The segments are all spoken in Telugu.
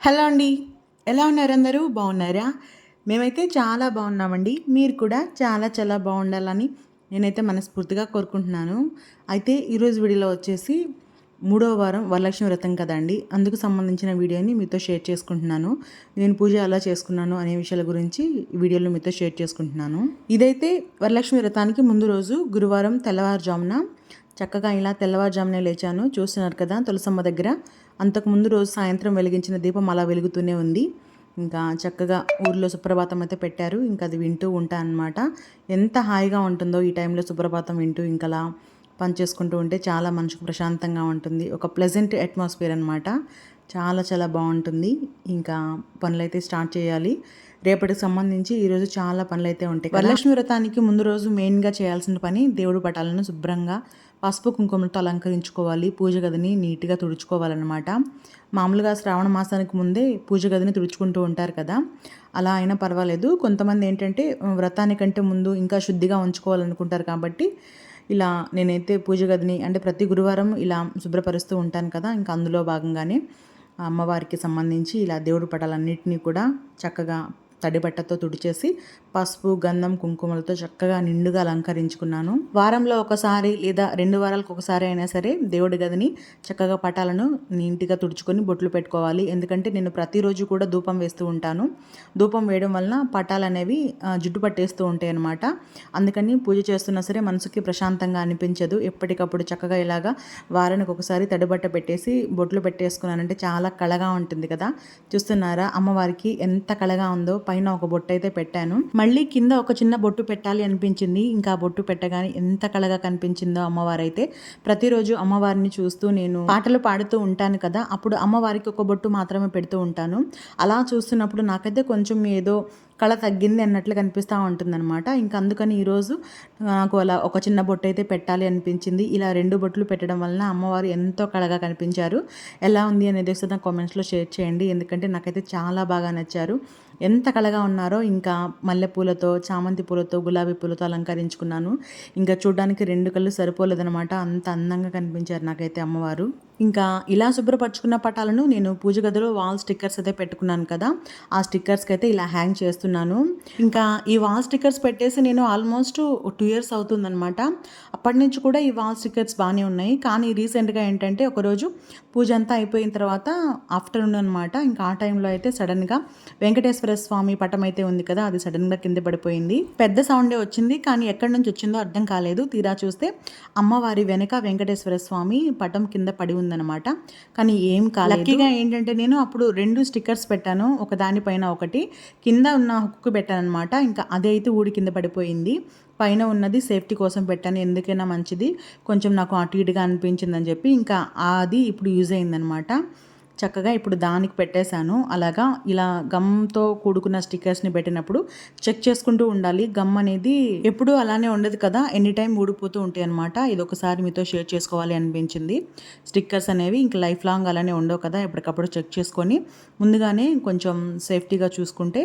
హలో అండి. ఎలా ఉన్నారు అందరూ? బాగున్నారా? మేమైతే చాలా బాగున్నామండి. మీరు కూడా చాలా చాలా బాగుండాలని నేనైతే మనస్ఫూర్తిగా కోరుకుంటున్నాను. అయితే ఈరోజు వీడియోలో వచ్చేసి మూడవ వారం వరలక్ష్మి వ్రతం కదండి అందుకు సంబంధించిన వీడియోని మీతో షేర్ చేసుకుంటున్నాను. నేను పూజ ఎలా చేసుకున్నాను అనే విషయాల గురించి ఈ వీడియోలో మీతో షేర్ చేసుకుంటున్నాను. ఇదైతే వరలక్ష్మి వ్రతానికి ముందు రోజు గురువారం తెల్లవారుజామున చక్కగా ఇలా తెల్లవారుజామునే లేచాను. చూస్తున్నారు కదా తులసమ్మ దగ్గర. అంతకుముందు రోజు సాయంత్రం వెలిగించిన దీపం అలా వెలుగుతూనే ఉంది. ఇంకా చక్కగా ఊర్లో సుప్రభాతం అయితే పెట్టారు. ఇంకా అది వింటూ ఉంటా అనమాట ఎంత హాయిగా ఉంటుందో ఈ టైంలో సుప్రభాతం వింటూ ఇంకలా పని చేసుకుంటూ ఉంటే చాలా మనసుకు ప్రశాంతంగా ఉంటుంది. ఒక ప్లెజెంట్ అట్మాస్ఫియర్ అనమాట చాలా చాలా బాగుంటుంది. ఇంకా పనులైతే స్టార్ట్ చేయాలి. రేపటికి సంబంధించి ఈరోజు చాలా పనులు అయితే ఉంటాయి వరలక్ష్మి వ్రతానికి ముందు రోజు మెయిన్గా చేయాల్సిన పని దేవుడు పటాలను శుభ్రంగా పసుపు కుంకుమలతో అలంకరించుకోవాలి పూజ గదిని నీట్గా తుడుచుకోవాలన్నమాట. మామూలుగా శ్రావణ మాసానికి ముందే పూజ గదిని తుడుచుకుంటూ ఉంటారు కదా. అలా అయినా పర్వాలేదు. కొంతమంది ఏంటంటే వ్రతానికంటే ముందు ఇంకా శుద్ధిగా ఉంచుకోవాలనుకుంటారు కాబట్టి ఇలా నేనైతే పూజ గదిని అంటే ప్రతి గురువారం ఇలా శుభ్రపరుస్తూ ఉంటాను కదా ఇంకా అందులో భాగంగానే అమ్మవారికి సంబంధించి ఇలా దేవుడి పటాలన్నింటినీ కూడా చక్కగా తడి బట్టతో తుడిచేసి పసుపు గంధం కుంకుమలతో చక్కగా నిండుగా అలంకరించుకున్నాను. వారంలో ఒకసారి లేదా రెండు వారాలకు ఒకసారి అయినా సరే దేవుడి గదిని చక్కగా పటాలను నీట్గా తుడుచుకొని బొట్లు పెట్టుకోవాలి. ఎందుకంటే నేను ప్రతిరోజు కూడా ధూపం వేస్తూ ఉంటాను. ధూపం వేయడం వలన పటాలు అనేవి జుట్టు పట్టేస్తూ ఉంటాయి అనమాట అందుకని పూజ చేస్తున్నా సరే మనసుకి ప్రశాంతంగా అనిపించదు. ఎప్పటికప్పుడు చక్కగా ఇలాగా వారానికి ఒకసారి తడిబట్ట పెట్టేసి బొట్లు పెట్టేసుకున్నానంటే చాలా కళగా ఉంటుంది కదా. చూస్తున్నారా? అమ్మవారికి ఎంత కళగా ఉందో పైన ఒక బొట్టు అయితే పెట్టాను. మళ్ళీ కింద ఒక చిన్న బొట్టు పెట్టాలి అనిపించింది. ఇంకా బొట్టు పెట్టగానే ఎంత కళగా కనిపించిందో అమ్మవారైతే. ప్రతిరోజు అమ్మవారిని చూస్తూ నేను పాటలు పాడుతూ ఉంటాను కదా అప్పుడు అమ్మవారికి ఒక బొట్టు మాత్రమే పెడుతూ ఉంటాను. అలా చూస్తున్నప్పుడు నాకైతే కొంచెం ఏదో కళ తగ్గింది అన్నట్లు కనిపిస్తూ ఉంటుందన్నమాట. ఇంకా అందుకని ఈరోజు నాకు అలా ఒక చిన్న బొట్టు అయితే పెట్టాలి అనిపించింది. ఇలా రెండు బొట్లు పెట్టడం వలన అమ్మవారు ఎంతో కళగా కనిపించారు. ఎలా ఉంది అనేది ఒకసారి కామెంట్స్లో షేర్ చేయండి. ఎందుకంటే నాకైతే చాలా బాగా నచ్చారు. ఎంత కళగా ఉన్నారో ఇంకా మల్లెపూలతో చామంతి పూలతో గులాబీ పూలతో అలంకరించుకున్నాను. ఇంకా చూడడానికి రెండు కళ్ళు సరిపోలేదనమాట అంత అందంగా కనిపించారు నాకైతే అమ్మవారు. ఇంకా ఇలా శుభ్రపరచుకున్న పటాలను నేను పూజ గదిలో వాల్ స్టిక్కర్స్ అయితే పెట్టుకున్నాను కదా ఆ స్టిక్కర్స్కి అయితే ఇలా హ్యాంగ్ చేస్తున్నాను. ఇంకా ఈ వాల్ స్టిక్కర్స్ పెట్టేసి నేను ఆల్మోస్ట్ టూ ఇయర్స్ అవుతుందనమాట అప్పటి నుంచి కూడా ఈ వాల్ స్టిక్కర్స్ బాగానే ఉన్నాయి. కానీ రీసెంట్గా ఏంటంటే ఒకరోజు పూజ అంతా అయిపోయిన తర్వాత ఆఫ్టర్నూన్ అనమాట ఇంకా ఆ టైంలో అయితే సడన్గా వెంకటేశ్వర స్వామి పటం అయితే ఉంది కదా అది సడన్గా కింద పడిపోయింది. పెద్ద సౌండే వచ్చింది కానీ ఎక్కడి నుంచి వచ్చిందో అర్థం కాలేదు. తీరా చూస్తే అమ్మవారి వెనక వెంకటేశ్వర స్వామి పటం కింద పడి ఉంది. ఉందన్నమాట. కానీ ఏం కాదు లక్కీగా ఏంటంటే నేను అప్పుడు రెండు స్టిక్కర్స్ పెట్టాను. ఒక దానిపైన ఒకటి. కింద ఉన్న హుక్కు పెట్టాను అనమాట ఇంకా అదే అయితే ఊడి కింద పడిపోయింది. పైన ఉన్నది సేఫ్టీ కోసం పెట్టాను. ఎందుకైనా మంచిది. కొంచెం నాకు అటు ఇటుగా అనిపించిందని చెప్పి ఇంకా అది ఇప్పుడు యూజ్ అయిందనమాట చక్కగా ఇప్పుడు దానికి పెట్టేశాను. అలాగా ఇలా గమ్తో కూడుకున్న స్టిక్కర్స్ని పెట్టినప్పుడు చెక్ చేసుకుంటూ ఉండాలి. గమ్ అనేది ఎప్పుడు అలానే ఉండదు కదా. ఎనీ టైం ఊడిపోతూ ఉంటాయి అనమాట ఇది ఒకసారి మీతో షేర్ చేసుకోవాలి అనిపించింది. స్టిక్కర్స్ అనేవి ఇంక లైఫ్ లాంగ్ అలానే ఉండవు కదా. ఎప్పటికప్పుడు చెక్ చేసుకొని ముందుగానే కొంచెం సేఫ్టీగా చూసుకుంటే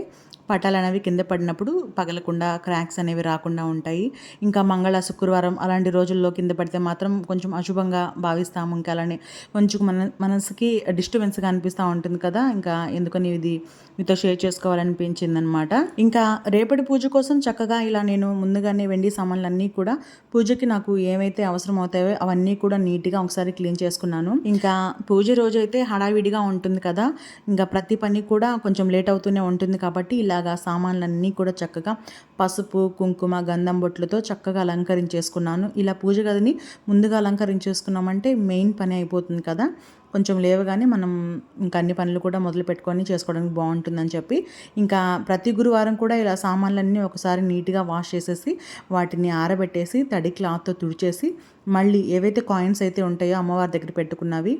పటాలు అనేవి కింద పడినప్పుడు పగలకుండా క్రాక్స్ అనేవి రాకుండా ఉంటాయి. ఇంకా మంగళ శుక్రవారం అలాంటి రోజుల్లో కింద పడితే మాత్రం కొంచెం అశుభంగా భావిస్తాము. ఇంకా అలానే కొంచెం మన మనసుకి డిస్టర్బెన్స్గా అనిపిస్తూ ఉంటుంది కదా. ఇంకా ఎందుకని ఇది మీతో షేర్ చేసుకోవాలనిపించింది అనమాట ఇంకా రేపటి పూజ కోసం చక్కగా ఇలా నేను ముందుగానే వెండి సామాన్లు అన్నీ కూడా పూజకి నాకు ఏమైతే అవసరం అవుతాయో అవన్నీ కూడా నీట్గా ఒకసారి క్లీన్ చేసుకున్నాను. ఇంకా పూజ రోజు అయితే హడావిడిగా ఉంటుంది కదా. ఇంకా ప్రతి పని కూడా కొంచెం లేట్ అవుతూనే ఉంటుంది కాబట్టి ఇలా ఇలాగా సామాన్లన్నీ కూడా చక్కగా పసుపు కుంకుమ గంధం బొట్లతో చక్కగా అలంకరించేసుకున్నాను. ఇలా పూజ గదిని ముందుగా అలంకరించేసుకున్నామంటే మెయిన్ పని అయిపోతుంది కదా. కొంచెం లేవగానే మనం ఇంకా అన్ని పనులు కూడా మొదలు పెట్టుకొని చేసుకోవడానికి బాగుంటుందని చెప్పి ఇంకా ప్రతి గురువారం కూడా ఇలా సామాన్లన్నీ ఒకసారి నీట్గా వాష్ చేసేసి వాటిని ఆరబెట్టేసి తడి క్లాత్తో తుడిచేసి మళ్ళీ ఏవైతే కాయిన్స్ అయితే ఉంటాయో అమ్మవారి దగ్గర పెట్టుకున్నవి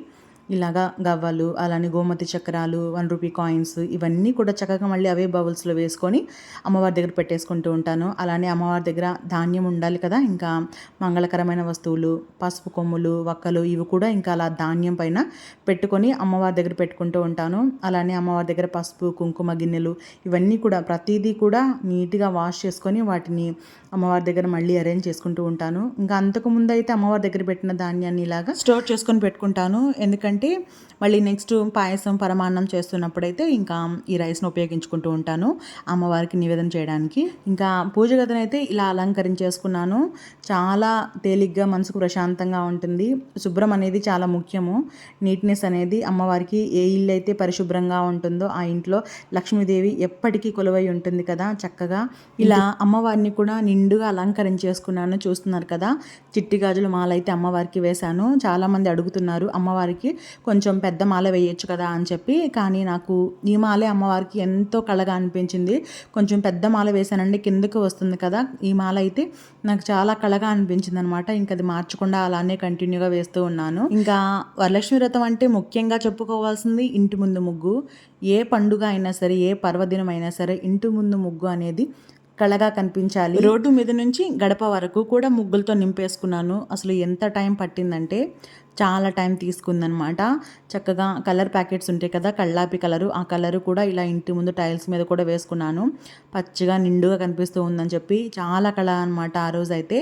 ఇలాగా గవ్వలు అలానే గోమతి చక్రాలు వన్ రూపీ కాయిన్స్ ఇవన్నీ కూడా చక్కగా మళ్ళీ అవే బౌల్స్లో వేసుకొని అమ్మవారి దగ్గర పెట్టేసుకుంటూ ఉంటాను. అలానే అమ్మవారి దగ్గర ధాన్యం ఉండాలి కదా ఇంకా మంగళకరమైన వస్తువులు పసుపు కొమ్ములు వక్కలు ఇవి కూడా ఇంకా అలా ధాన్యం పైన పెట్టుకొని అమ్మవారి దగ్గర పెట్టుకుంటూ ఉంటాను. అలానే అమ్మవారి దగ్గర పసుపు కుంకుమ గిన్నెలు ఇవన్నీ కూడా ప్రతిదీ కూడా నీట్గా వాష్ చేసుకొని వాటిని అమ్మవారి దగ్గర మళ్ళీ అరేంజ్ చేసుకుంటూ ఉంటాను. ఇంకా అంతకుముందు అయితే అమ్మవారి దగ్గర పెట్టిన ధాన్యాన్ని ఇలాగా స్టోర్ చేసుకొని పెట్టుకుంటాను. ఎందుకంటే ఏంటంటే మళ్ళీ నెక్స్ట్ పాయసం పరమాన్నం చేస్తున్నప్పుడైతే ఇంకా ఈ రైస్ను ఉపయోగించుకుంటూ ఉంటాను అమ్మవారికి నివేదన చేయడానికి. ఇంకా పూజ గదిని ఇలా అలంకరించేసుకున్నాను. చాలా తేలిగ్గా మనసుకు ప్రశాంతంగా ఉంటుంది. శుభ్రం అనేది చాలా ముఖ్యము. నీట్నెస్ అనేది అమ్మవారికి ఏ ఇల్లు అయితే పరిశుభ్రంగా ఉంటుందో ఆ ఇంట్లో లక్ష్మీదేవి ఎప్పటికీ కొలువై ఉంటుంది కదా చక్కగా. ఇలా అమ్మవారిని కూడా నిండుగా అలంకరించేసుకున్నాను చూస్తున్నారు కదా. చిట్టి గాజులు మాలైతే అమ్మవారికి వేశాను. చాలామంది అడుగుతున్నారు అమ్మవారికి కొంచెం పెద్ద మాల వేయొచ్చు కదా అని చెప్పి కానీ నాకు ఈ మాలే అమ్మవారికి ఎంతో కళగా అనిపించింది. కొంచెం పెద్ద మాల వేశానండి కిందకు వస్తుంది కదా. ఈ మాల అయితే నాకు చాలా కళగా అనిపించింది అనమాట ఇంకా అది మార్చకుండా అలానే కంటిన్యూగా వేస్తూ ఉన్నాను. ఇంకా వరలక్ష్మి వ్రతం అంటే ముఖ్యంగా చెప్పుకోవాల్సింది ఇంటి ముందు ముగ్గు. ఏ పండుగ అయినా సరే ఏ పర్వదినం అయినా సరే ఇంటి ముందు ముగ్గు అనేది కళగా కనిపించాలి. రోడ్డు మీద నుంచి గడప వరకు కూడా ముగ్గులతో నింపేసుకున్నాను. అసలు ఎంత టైం పట్టిందంటే చాలా టైం తీసుకుందనమాట చక్కగా కలర్ ప్యాకెట్స్ ఉంటాయి కదా కళ్ళాపి కలరు ఆ కలరు కూడా ఇలా ఇంటి ముందు టైల్స్ మీద కూడా వేసుకున్నాను. పచ్చిగా నిండుగా కనిపిస్తూ ఉందని చెప్పి చాలా కళ అనమాట ఆ రోజు అయితే.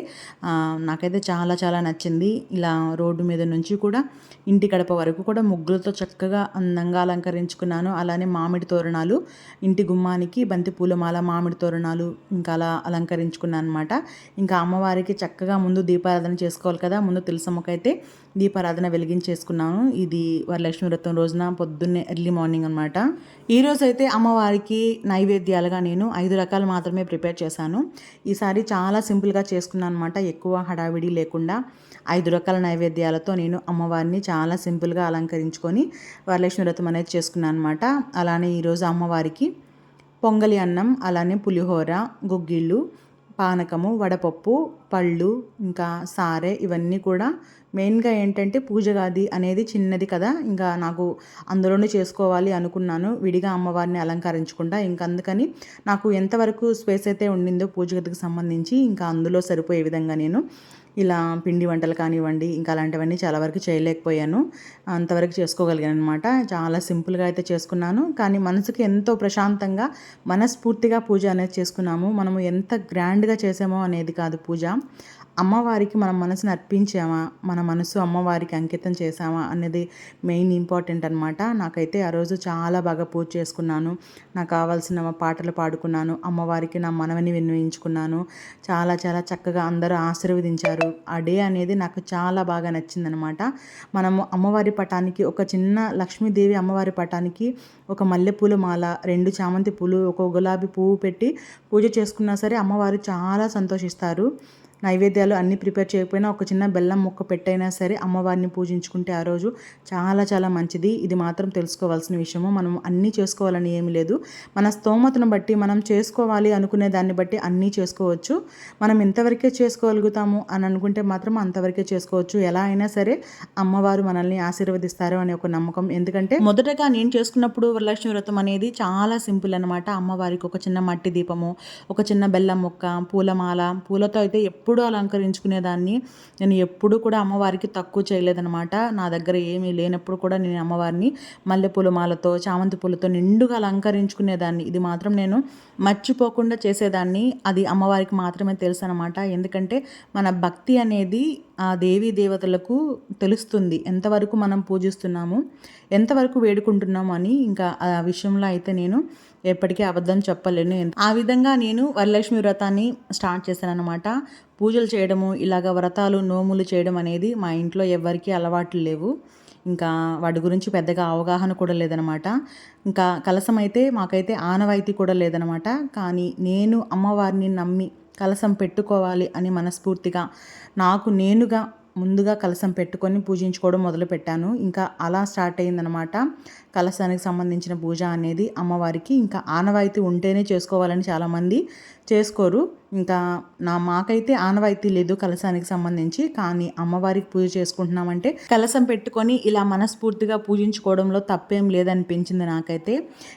నాకైతే చాలా చాలా నచ్చింది. ఇలా రోడ్డు మీద నుంచి కూడా ఇంటి గడప వరకు కూడా ముగ్గులతో చక్కగా అందంగా అలంకరించుకున్నాను. అలానే మామిడి తోరణాలు ఇంటి గుమ్మానికి బంతి పూలమాల మామిడి తోరణాలు ఇంకా అలా అలంకరించుకున్నాను అనమాట ఇంకా అమ్మవారికి చక్కగా ముందు దీపారాధన చేసుకోవాలి కదా ముందు తులసమ్మకైతే దీపారాధన వెలిగించేసుకున్నాను. ఇది వరలక్ష్మి వ్రతం రోజున పొద్దున్నే ఎర్లీ మార్నింగ్ అనమాట ఈరోజు అయితే అమ్మవారికి నైవేద్యాలుగా నేను ఐదు రకాలు మాత్రమే ప్రిపేర్ చేశాను. ఈసారి చాలా సింపుల్గా చేసుకున్నాను అనమాట ఎక్కువ హడావిడి లేకుండా ఐదు రకాల నైవేద్యాలతో నేను అమ్మవారిని చాలా సింపుల్గా అలంకరించుకొని వరలక్ష్మి వ్రతం అనేది చేసుకున్నాను అనమాట అలానే ఈరోజు అమ్మవారికి పొంగలి అన్నం అలానే పులిహోర గుగ్గిళ్ళు పానకము వడపప్పు పళ్ళు ఇంకా సారే ఇవన్నీ కూడా మెయిన్గా ఏంటంటే పూజ గది అనేది చిన్నది కదా. ఇంకా నాకు అందులోనే చేసుకోవాలి అనుకున్నాను. విడిగా అమ్మవారిని అలంకరించకుండా ఇంకా అందుకని నాకు ఎంతవరకు స్పేస్ అయితే ఉండిందో పూజ గదికి సంబంధించి ఇంకా అందులో సరిపోయే విధంగా నేను ఇలా పిండి వంటలు కానివ్వండి ఇంకా అలాంటివన్నీ చాలా వరకు చేయలేకపోయాను. అంతవరకు చేసుకోగలిగాను అనమాట చాలా సింపుల్గా అయితే చేసుకున్నాను. కానీ మనసుకి ఎంతో ప్రశాంతంగా మనస్ఫూర్తిగా పూజ అనేది చేసుకున్నాము. మనము ఎంత గ్రాండ్గా చేసామో అనేది కాదు పూజ. అమ్మవారికి మన మనసుని అర్పించామా? మన మనసు అమ్మవారికి అంకితం చేసామా అనేది మెయిన్ ఇంపార్టెంట్ అనమాట నాకైతే ఆ రోజు చాలా బాగా పూజ చేసుకున్నాను. నాకు కావాల్సిన పాటలు పాడుకున్నాను. అమ్మవారికి నా మనవని వినియోగించుకున్నాను. చాలా చాలా చక్కగా అందరూ ఆశీర్వదించారు. ఆ డే అనేది నాకు చాలా బాగా నచ్చిందనమాట మనము అమ్మవారి పటానికి ఒక చిన్న లక్ష్మీదేవి అమ్మవారి పటానికి ఒక మల్లెపూల మాల రెండు చామంతి పూలు ఒక గులాబీ పువ్వు పెట్టి పూజ చేసుకున్నా సరే అమ్మవారు చాలా సంతోషిస్తారు. నైవేద్యాలు అన్నీ ప్రిపేర్ చేయకపోయినా ఒక చిన్న బెల్లం ముక్క పెట్టైనా సరే అమ్మవారిని పూజించుకుంటే ఆ రోజు చాలా చాలా మంచిది. ఇది మాత్రం తెలుసుకోవాల్సిన విషయము. మనం అన్నీ చేసుకోవాలని ఏమి లేదు. మన స్తోమతను బట్టి మనం చేసుకోవాలి అనుకునే దాన్ని బట్టి అన్నీ చేసుకోవచ్చు. మనం ఎంతవరకే చేసుకోగలుగుతాము అని అనుకుంటే మాత్రం అంతవరకే చేసుకోవచ్చు. ఎలా అయినా సరే అమ్మవారు మనల్ని ఆశీర్వదిస్తారు అనే ఒక నమ్మకం. ఎందుకంటే మొదటగా నేను చేసుకున్నప్పుడు వరలక్ష్మి వ్రతం అనేది చాలా సింపుల్ అనమాట అమ్మవారికి ఒక చిన్న మట్టి దీపము ఒక చిన్న బెల్లం ముక్క పూలమాల పూలతో అయితే ఎప్పుడు ఎప్పుడూ అలంకరించుకునేదాన్ని నేను ఎప్పుడూ కూడా అమ్మవారికి తక్కువ చేయలేదనమాట నా దగ్గర ఏమీ లేనప్పుడు కూడా నేను అమ్మవారిని మల్లెపూల మాలతో చామంతి పూలతో నిండుగా అలంకరించుకునేదాన్ని ఇది మాత్రం నేను మర్చిపోకుండా చేసేదాన్ని. అది అమ్మవారికి మాత్రమే తెలుసు అనమాట ఎందుకంటే మన భక్తి అనేది ఆ దేవీ దేవతలకు తెలుస్తుంది. ఎంతవరకు మనం పూజిస్తున్నాము ఎంతవరకు వేడుకుంటున్నాము అని ఇంకా ఆ విషయంలో అయితే నేను ఎప్పటికీ అబద్ధం చెప్పలేను. ఆ విధంగా నేను వరలక్ష్మి వ్రతాన్ని స్టార్ట్ చేశాను అనమాట పూజలు చేయడము ఇలాగ వ్రతాలు నోములు చేయడం అనేది మా ఇంట్లో ఎవరికీ అలవాట్లు లేవు. ఇంకా వాటి గురించి పెద్దగా అవగాహన కూడా లేదనమాట ఇంకా కలసం అయితే మాకైతే ఆనవాయితీ కూడా లేదనమాట కానీ నేను అమ్మవారిని నమ్మి కలసం పెట్టుకోవాలి అని మనస్ఫూర్తిగా నాకు నేనుగా ముందుగా కలసం పెట్టుకొని పూజించుకోవడం మొదలుపెట్టాను ఇంకా అలా స్టార్ట్ అయిందనమాట కలసానికి సంబంధించిన పూజ అనేది అమ్మవారికి ఇంకా ఆనవాయితీ ఉంటేనే చేసుకోవాలని చాలామంది చేసుకోరు. ఇంకా నా మాకైతే ఆనవాయితీ లేదు కలసానికి సంబంధించి. కానీ అమ్మవారికి పూజ చేసుకుంటున్నామంటే కలసం పెట్టుకొని ఇలా మనస్ఫూర్తిగా పూజించుకోవడంలో తప్పేం లేదనిపించింది నాకైతే.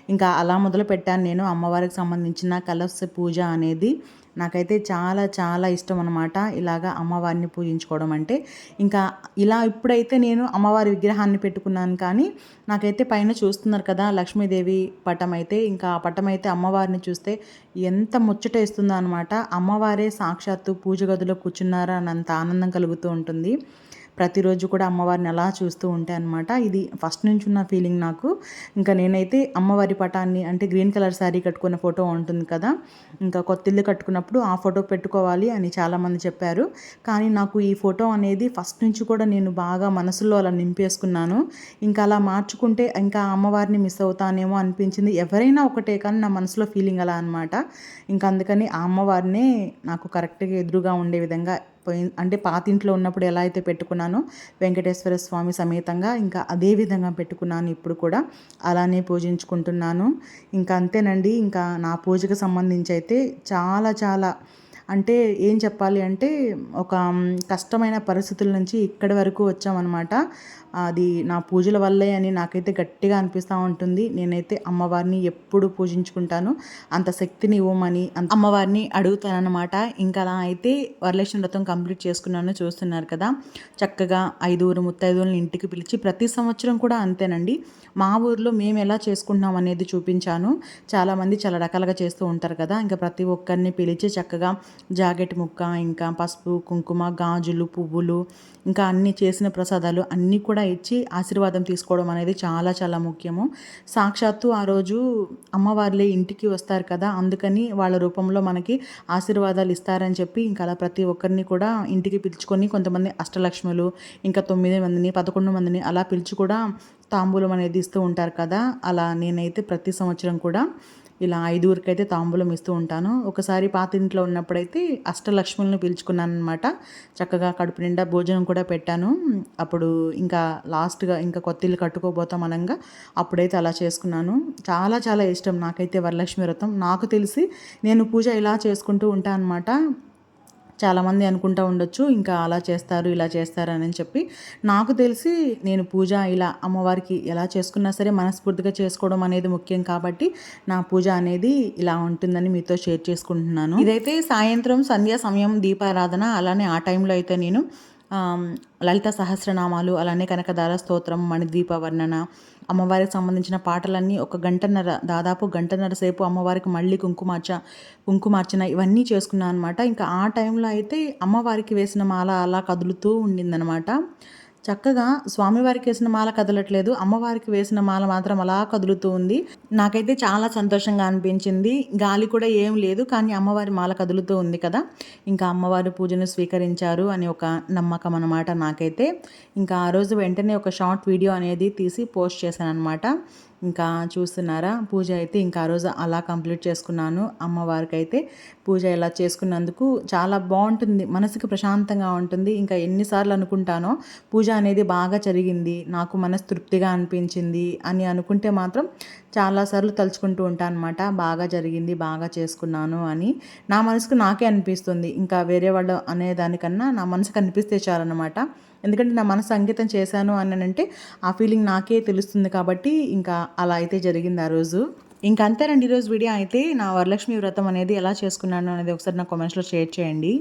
ఇంకా అలా మొదలు పెట్టాను నేను అమ్మవారికి సంబంధించిన కలస పూజ అనేది. నాకైతే చాలా చాలా ఇష్టం అనమాట ఇలాగా అమ్మవారిని పూజించుకోవడం అంటే. ఇంకా ఇలా ఇప్పుడైతే నేను అమ్మవారి విగ్రహాన్ని పెట్టుకున్నాను కానీ నాకైతే పైన చూస్తున్నారు కదా లక్ష్మీదేవి పటం అయితే. ఇంకా ఆ పటం అయితే అమ్మవారిని చూస్తే ఎంత ముచ్చట ఇస్తుందో అనమాట అమ్మవారే సాక్షాత్తు పూజ గదిలో కూర్చున్నారా అన్నంత ఆనందం కలుగుతూ ఉంటుంది. ప్రతిరోజు కూడా అమ్మవారిని అలా చూస్తూ ఉంటాయి అనమాట ఇది ఫస్ట్ నుంచి ఉన్న ఫీలింగ్ నాకు. ఇంకా నేనైతే అమ్మవారి పటాన్ని అంటే గ్రీన్ కలర్ శారీ కట్టుకున్న ఫోటో ఉంటుంది కదా. ఇంకా కొత్త ఇల్లు కట్టుకున్నప్పుడు ఆ ఫోటో పెట్టుకోవాలి అని చాలామంది చెప్పారు. కానీ నాకు ఈ ఫోటో అనేది ఫస్ట్ నుంచి కూడా నేను బాగా మనసులో అలా నింపేసుకున్నాను. ఇంకా అలా మార్చుకుంటే ఇంకా అమ్మవారిని మిస్ అవుతానేమో అనిపించింది. ఎవరైనా ఒకటే కానీ నా మనసులో ఫీలింగ్ అలా అనమాట ఇంకా అందుకని ఆ అమ్మవారినే నాకు కరెక్ట్గా ఎదురుగా ఉండే విధంగా పోయి అంటే పాతింట్లో ఉన్నప్పుడు ఎలా అయితే పెట్టుకున్నానో వెంకటేశ్వర స్వామి సమేతంగా ఇంకా అదే విధంగా పెట్టుకున్నాను ఇప్పుడు కూడా. అలానే పూజించుకుంటున్నాను. ఇంకా అంతేనండి. ఇంకా నా పూజకు సంబంధించి అయితే చాలా చాలా అంటే ఏం చెప్పాలి అంటే ఒక కష్టమైన పరిస్థితుల నుంచి ఇక్కడి వరకు వచ్చామన్నమాట. అది నా పూజల వల్లే అని నాకైతే గట్టిగా అనిపిస్తూ ఉంటుంది. నేనైతే అమ్మవారిని ఎప్పుడు పూజించుకుంటాను. అంత శక్తిని ఇవ్వమని అమ్మవారిని అడుగుతానన్నమాట. ఇంకా అలా అయితే వరలక్ష్మి వ్రతం కంప్లీట్ చేసుకున్నాను చూస్తున్నారు కదా. చక్కగా ఐదుగురు ముత్తైదువులను ఇంటికి పిలిచి ప్రతి సంవత్సరం కూడా అంతేనండి. మా ఊర్లో మేము ఎలా చేసుకుంటున్నాం అనేది చూపించాను. చాలామంది చాలా రకాలుగా చేస్తూ ఉంటారు కదా. ఇంకా ప్రతి ఒక్కరిని పిలిచి చక్కగా జాకెట్ ముక్క ఇంకా పసుపు కుంకుమ గాజులు పువ్వులు ఇంకా అన్ని చేసిన ప్రసాదాలు అన్నీ కూడా ఇచ్చి ఆశీర్వాదం తీసుకోవడం అనేది చాలా చాలా ముఖ్యము. సాక్షాత్తు ఆ రోజు అమ్మవార్లే ఇంటికి వస్తారు కదా అందుకని వాళ్ళ రూపంలో మనకి ఆశీర్వాదాలు ఇస్తారని చెప్పి ఇంకా అలా ప్రతి ఒక్కరిని కూడా ఇంటికి పిలుచుకొని కొంతమంది అష్టలక్ష్ములు ఇంకా తొమ్మిది మందిని పదకొండు మందిని అలా పిలిచి కూడా తాంబూలం అనేది ఇస్తూ ఉంటారు కదా. అలా నేనైతే ప్రతి సంవత్సరం కూడా ఇలా ఐదుగురికి అయితే తాంబూలం ఇస్తూ ఉంటాను. ఒకసారి పాత ఇంట్లో ఉన్నప్పుడైతే అష్టలక్ష్ములను పిలుచుకున్నాను అనమాట చక్కగా కడుపు నిండా భోజనం కూడా పెట్టాను. అప్పుడు ఇంకా లాస్ట్గా ఇంకా కొత్త ఇల్లు కట్టుకోబోతాం అనగా అప్పుడైతే అలా చేసుకున్నాను. చాలా చాలా ఇష్టం నాకైతే వరలక్ష్మి వ్రతం. నాకు తెలిసి నేను పూజ ఇలా చేసుకుంటూ ఉంటాను అనమాట చాలామంది అనుకుంటూ ఉండొచ్చు ఇంకా అలా చేస్తారు ఇలా చేస్తారు అని చెప్పి. నాకు తెలిసి నేను పూజ ఇలా అమ్మవారికి ఎలా చేసుకున్నా సరే మనస్ఫూర్తిగా చేసుకోవడం అనేది ముఖ్యం కాబట్టి నా పూజ అనేది ఇలా ఉంటుందని మీతో షేర్ చేసుకుంటున్నాను. ఇదైతే సాయంత్రం సంధ్యా సమయం దీపారాధన అలానే ఆ టైంలో అయితే నేను లలిత సహస్రనామాలు అలానే కనకదార స్తోత్రం మణిద్వీప వర్ణన అమ్మవారికి సంబంధించిన పాటలన్నీ ఒక గంటన్నర దాదాపు గంటన్నర సేపు అమ్మవారికి మళ్ళీ కుంకుమార్చ కుంకుమార్చన ఇవన్నీ చేసుకున్నాను అనమాట ఇంకా ఆ టైంలో అయితే అమ్మవారికి వేసిన మాల అలా కదులుతూ ఉండిందనమాట. చక్కగా స్వామివారికి వేసిన మాల కదలట్లేదు. అమ్మవారికి వేసిన మాల మాత్రం అలా కదులుతూ ఉంది. నాకైతే చాలా సంతోషంగా అనిపించింది. గాలి కూడా ఏం లేదు కానీ అమ్మవారి మాల కదులుతూ ఉంది కదా. ఇంకా అమ్మవారి పూజను స్వీకరించారు అని ఒక నమ్మకం అనమాట నాకైతే. ఇంకా ఆ రోజు వెంటనే ఒక షార్ట్ వీడియో అనేది తీసి పోస్ట్ చేశాను అనమాట ఇంకా చూస్తున్నారా? పూజ అయితే ఇంకా ఆ రోజు అలా కంప్లీట్ చేసుకున్నాను. అమ్మవారికి అయితే పూజ ఇలా చేసుకున్నందుకు చాలా బాగుంటుంది. మనసుకి ప్రశాంతంగా ఉంటుంది. ఇంకా ఎన్నిసార్లు అనుకుంటానో పూజ అనేది బాగా జరిగింది. నాకు మనస్తృప్తిగా అనిపించింది అని అనుకుంటే మాత్రం చాలాసార్లు తలుచుకుంటూ ఉంటాను అనమాట బాగా జరిగింది బాగా చేసుకున్నాను అని. నా మనసుకు నాకే అనిపిస్తుంది. ఇంకా వేరే వాళ్ళు అనేదానికన్నా నా మనసుకు అనిపిస్తే చాలన్నమాట. ఎందుకంటే నా మనసు అంకితం చేశాను అని అంటే ఆ ఫీలింగ్ నాకే తెలుస్తుంది కాబట్టి ఇంకా అలా అయితే జరిగింది ఆ రోజు. ఇంకా అంతేనండి ఈరోజు వీడియో అయితే నా వరలక్ష్మి వ్రతం అనేది ఎలా చేసుకున్నాను అనేది ఒకసారి నా కామెంట్స్లో షేర్ చేయండి.